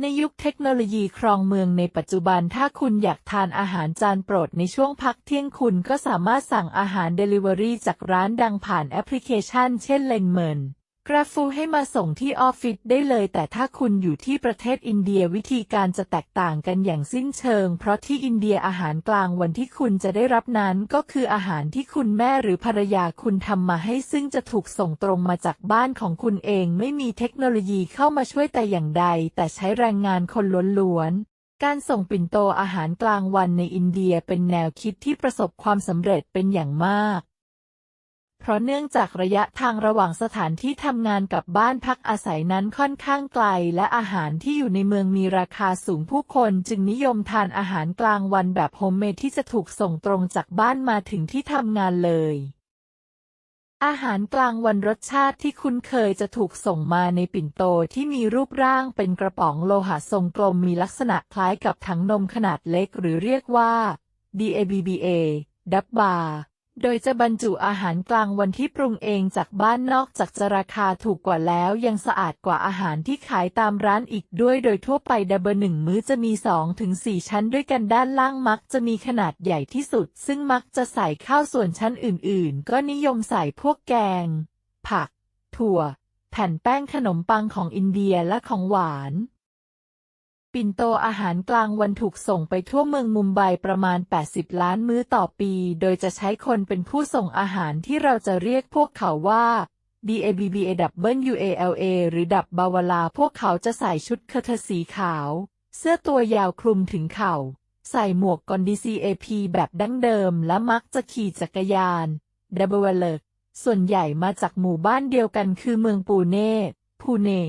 ในยุคเทคโนโลยีครองเมืองในปัจจุบันถ้าคุณอยากทานอาหารจานโปรดในช่วงพักเที่ยงคุณก็สามารถสั่งอาหารเดลิเวอรี่จากร้านดังผ่านแอปพลิเคชันเช่นเลนเมิน กราฟูให้มาส่งที่ออฟฟิศได้เลย แต่ถ้าคุณอยู่ที่ประเทศอินเดียวิธีการจะแตกต่างกันอย่างสิ้นเชิง เพราะที่อินเดียอาหารกลางวันที่คุณจะได้รับนั้นก็คืออาหารที่คุณแม่หรือภรรยาคุณทำมาให้ซึ่งจะถูกส่งตรงมาจากบ้านของคุณเอง ไม่มีเทคโนโลยีเข้ามาช่วยแต่อย่างใด แต่ใช้แรงงานคนล้วนๆการส่งปิ่นโตอาหารกลางวันในอินเดียเป็นแนวคิดที่ประสบความสำเร็จเป็นอย่างมาก เพราะเนื่องจากระยะทางระหว่างสถานที่ทำงานกับบ้านพักอาศัยนั้นค่อนข้างไกล และอาหารที่อยู่ในเมืองมีราคาสูงผู้คนจึงนิยมทานอาหารกลางวันแบบโฮมเมดที่จะถูกส่งตรงจากบ้านมาถึงที่ทำงานเลย อาหารกลางวันรสชาติที่คุ้นเคยจะถูกส่งมาในปิ่นโตที่มีรูปร่างเป็นกระป๋องโลหะทรงกลมมีลักษณะคล้ายกับถังนมขนาดเล็กหรือเรียกว่า DABBA ดับบา โดยจะบรรจุอาหารกลางวันที่ปรุงเองจากบ้านนอกจากจะราคาถูกกว่าแล้ว ยังสะอาดกว่าอาหารที่ขายตามร้านอีกด้วย โดยทั่วไปดับเบิลหนึ่งมื้อจะมี2ถึง4ชั้นด้วยกันด้านล่างมักจะมีขนาดใหญ่ที่สุด ซึ่งมักจะใส่ข้าวส่วนชั้นอื่นๆ ก็นิยมใส่พวกแกง ผัก ถั่ว แผ่นแป้งขนมปังของอินเดียและของหวาน ปิ่นโตอาหารกลางวันถูกส่งไปทั่วเมืองมุมไบประมาณ 80 ล้านมื้อต่อปี โดยจะใช้คนเป็นผู้ส่งอาหารที่เราจะเรียกพวกเขาว่า DABBAWUALA หรือดับบาวลา พวกเขาจะใส่ชุดเคอร์ทสีขาว เสื้อตัวยาวคลุมถึงเข่า ใส่หมวกกอน DCAP แบบดั้งเดิมและมักจะขี่จักรยานดับบวลเลส่วนใหญ่มาจากหมู่บ้านเดียวกันคือเมืองปูเน่พูเน่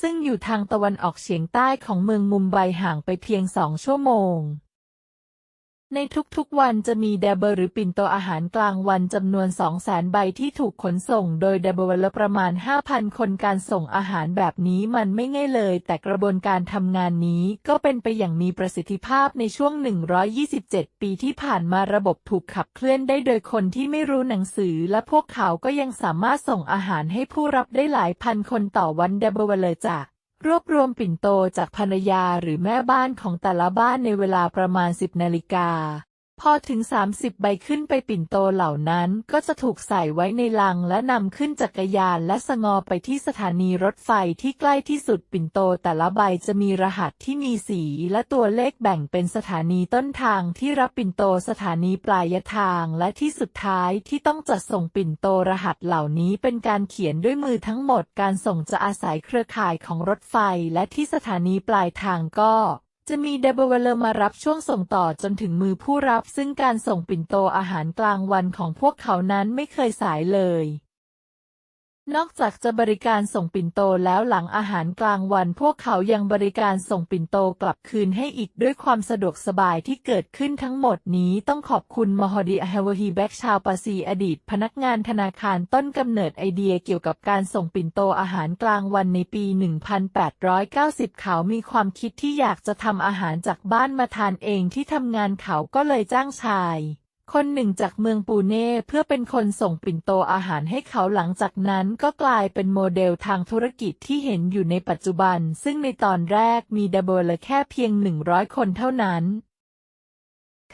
ซึ่งอยู่ทางตะวันออกเฉียงใต้ของเมืองมุมไบห่างไปเพียงสองชั่วโมง ในทุกๆวันจะมีเดบหรือปิ่นโตอาหารกลางวันจำนวน 200,000 ใบที่ถูกขนส่งโดยเดบเบอร์ละประมาณ 5,000 คนการส่งอาหารแบบนี้มันไม่ง่ายเลย แต่กระบวนการทำงานนี้ก็เป็นไปอย่างมีประสิทธิภาพในช่วง 127 ปีที่ผ่านมาระบบถูกขับเคลื่อนได้โดยคนที่ไม่รู้หนังสือ และพวกเขาก็ยังสามารถส่งอาหารให้ผู้รับได้หลายพันคนต่อวันเดบเบอร์เลยจ้ะ รวบรวมปิ่นโตจากภรรยาหรือแม่บ้านของแต่ละบ้านในเวลาประมาณ 10นาฬิกา พอถึง 30 ใบขึ้นไปปิ่นโตเหล่านั้นก็จะถูกใส่ไว้ในลังและนำขึ้นจักรยานและสงอไปที่สถานีรถไฟที่ใกล้ที่สุดปิ่นโตแต่ละใบจะมีรหัสที่มีสีและตัวเลขแบ่งเป็นสถานีต้นทางที่รับปิ่นโตสถานีปลายทางและที่สุดท้ายที่ต้องจัดส่งปิ่นโตรหัสเหล่านี้เป็นการเขียนด้วยมือทั้งหมดการส่งจะอาศัยเครือข่ายของรถไฟและที่สถานีปลายทางก็ จะมีเดบเวลเลอร์มารับช่วงส่งต่อจนถึงมือผู้รับ ซึ่งการส่งปิ่นโตอาหารกลางวันของพวกเขานั้นไม่เคยสายเลย นอกจากจะบริการส่งปิ่นโตแล้วหลังอาหารกลางวันพวกเขายังบริการส่งปิ่นโตกลับคืนให้อีกด้วยความสะดวกสบายที่เกิดขึ้นทั้งหมดนี้ต้องขอบคุณมฮดีเฮาวฮีแบ็กชาวปาซีอดีต พนักงานธนาคารต้นกำเนิดไอเดียเกี่ยวกับการส่งปิ่นโตอาหารกลางวันในปี 1890 เขามีความคิดที่อยากจะทำอาหารจากบ้านมาทานเองที่ทำงานเขาก็เลยจ้างชาย คนหนึ่งจากเมืองปูเน่เพื่อเป็นคนส่งปิ่นโตอาหารให้เขาหลังจากนั้นก็กลายเป็นโมเดลทางธุรกิจที่เห็นอยู่ในปัจจุบัน ซึ่งในตอนแรกมีดับเบิลแค่เพียง 100 คนเท่านั้น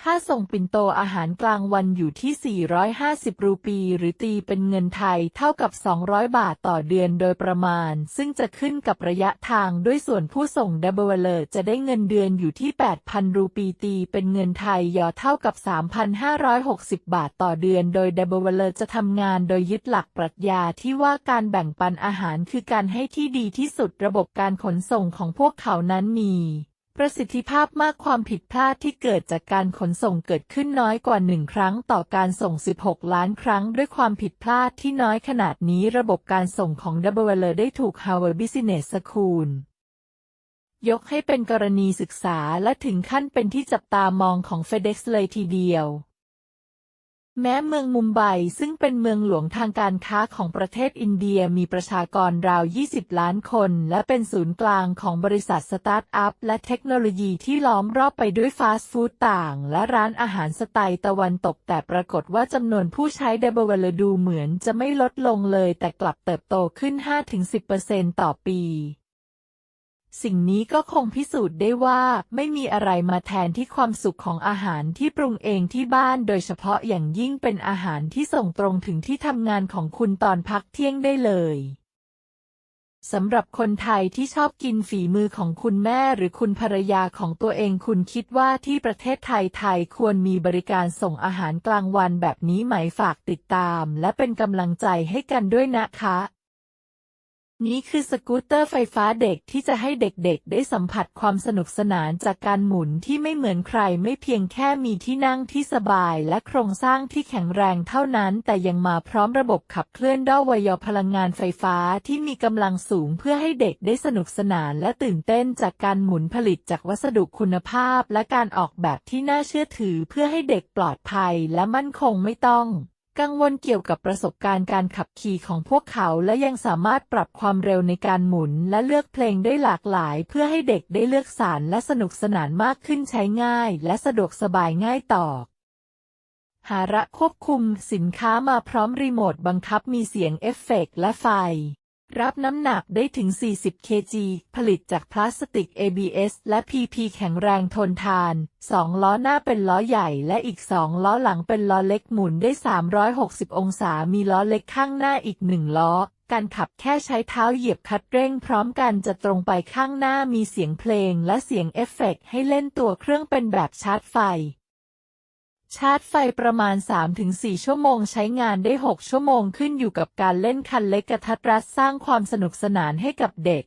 ค่าส่งปิ่นโตอาหารกลางวันอยู่ที่ 450 รูปี หรือตีเป็นเงินไทยเท่ากับ 200 บาทต่อเดือนโดยประมาณ ซึ่งจะขึ้นกับระยะทางด้วยส่วนผู้ส่งดับเบิลอร์จะได้เงินเดือนอยู่ที่ 8,000 รูปีตีเป็นเงินไทยยอเท่ากับ 3,560 บาทต่อเดือน โดยดับเบิลอร์จะทำงานโดยยึดหลักปรัชญาที่ว่าการแบ่งปันอาหารคือการให้ที่ดีที่สุดระบบการขนส่งของพวกเขานั้นมี ประสิทธิภาพมากความผิดพลาดที่เกิดจากการขนส่งเกิดขึ้นน้อยกว่าหนึ่งครั้งต่อการส่ง 16 ล้านครั้ง ด้วยความผิดพลาดที่น้อยขนาดนี้ระบบการส่งของ w ได้ถูก Harvard Business School ยกให้เป็นกรณีศึกษาและถึงขั้นเป็นที่จับตามองของ FedEx เลยทีเดียว แม้เมืองมุมไบซึ่งเป็นเมืองหลวงทางการค้าของประเทศอินเดียมีประชากรราว 20 ล้านคน และเป็นศูนย์กลางของบริษัทสตาร์ทอัพและเทคโนโลยีที่ล้อมรอบไปด้วยฟาสต์ฟู้ดต่าง และร้านอาหารสไตล์ตะวันตก แต่ปรากฏว่าจำนวนผู้ใช้เดบเวลดูเหมือนจะไม่ลดลงเลย แต่กลับเติบโตขึ้น 5-10%ต่อปี สิ่งนี้ก็คงพิสูจน์ได้ว่าไม่มีอะไรมาแทนที่ความสุขของอาหารที่ปรุงเองที่บ้านโดยเฉพาะอย่างยิ่งเป็นอาหารที่ส่งตรงถึงที่ทำงานของคุณตอนพักเที่ยงได้เลยสำหรับคนไทยที่ชอบกินฝีมือของคุณแม่หรือคุณภรรยาของตัวเองคุณคิดว่าที่ประเทศไทยไทยควรมีบริการส่งอาหารกลางวันแบบนี้ไหมฝากติดตาม และเป็นกำลังใจให้กันด้วยนะคะ นี่คือสกูตเตอร์ไฟฟ้าเด็กที่จะให้เด็กๆ ได้สัมผัสความสนุกสนานจากการหมุนที่ไม่เหมือนใครไม่เพียงแค่มีที่นั่งที่สบายและโครงสร้างที่แข็งแรงเท่านั้น แต่ยังมาพร้อมระบบขับเคลื่อนด้วยวายพลังงานไฟฟ้าที่มีกำลังสูงเพื่อให้เด็กได้สนุกสนานและตื่นเต้นจากการหมุนผลิตจากวัสดุคุณภาพ และการออกแบบที่น่าเชื่อถือเพื่อให้เด็กปลอดภัยและมั่นคงไม่ต้อง กังวลเกี่ยวกับประสบการณ์การขับขี่ของพวกเขาและยังสามารถปรับความเร็วในการหมุนและเลือกเพลงได้หลากหลาย เพื่อให้เด็กได้เลือกสารและสนุกสนานมากขึ้นใช้ง่าย และสะดวกสบายง่ายต่อ หาระควบคุมสินค้ามาพร้อมรีโมทบังคับมีเสียงเอฟเฟกต์และไฟ รับน้ำหนักได้ถึง 40 kg ผลิตจากพลาสติก ABS และ PP แข็งแรงทนทาน 2 ล้อหน้าเป็นล้อใหญ่และอีก 2 ล้อหลังเป็นล้อเล็กหมุนได้ 360 องศา มีล้อเล็กข้างหน้าอีก 1 ล้อ การขับแค่ใช้เท้าเหยียบคัดเร่งพร้อมกันจะตรงไปข้างหน้ามีเสียงเพลงและเสียงเอฟเฟกต์ให้เล่นตัวเครื่องเป็นแบบชาร์จไฟ ชาร์จไฟประมาณ 3-4 ชั่วโมงใช้งานได้ 6 ชั่วโมงขึ้นอยู่กับการเล่นคันเล็กกระทัดรัดสร้างความสนุกสนานให้กับเด็ก